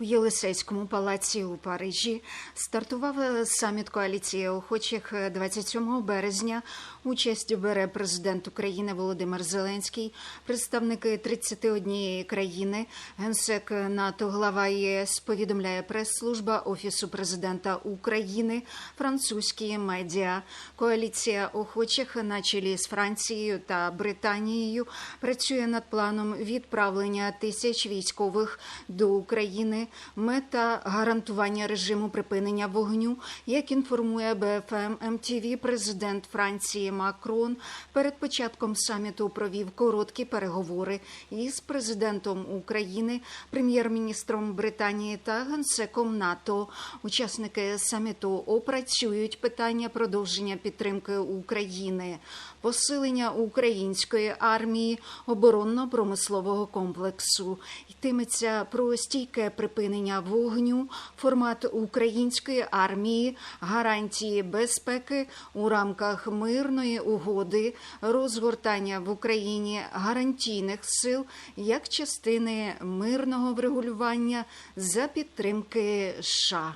У Єлисейському палаці у Парижі стартував саміт коаліції охочих 27 березня. Участь бере президент України Володимир Зеленський, представники 31 країни, генсек НАТО, глава ЄС, повідомляє прес-служба Офісу президента України, французькі медіа. Коаліція охочих на чолі з Францією та Британією працює над планом відправлення тисяч військових до України. Мета гарантування режиму припинення вогню, як інформує БФМ МТВ, президент Франції Макрон перед початком саміту провів короткі переговори із президентом України, прем'єр-міністром Британії та генсеком НАТО. Учасники саміту опрацюють питання продовження підтримки України, посилення української армії, оборонно-промислового комплексу. Йтиметься про стійке припинення вогню, формат української армії, гарантії безпеки у рамках мирної угоди, розгортання в Україні гарантійних сил як частини мирного врегулювання за підтримки США.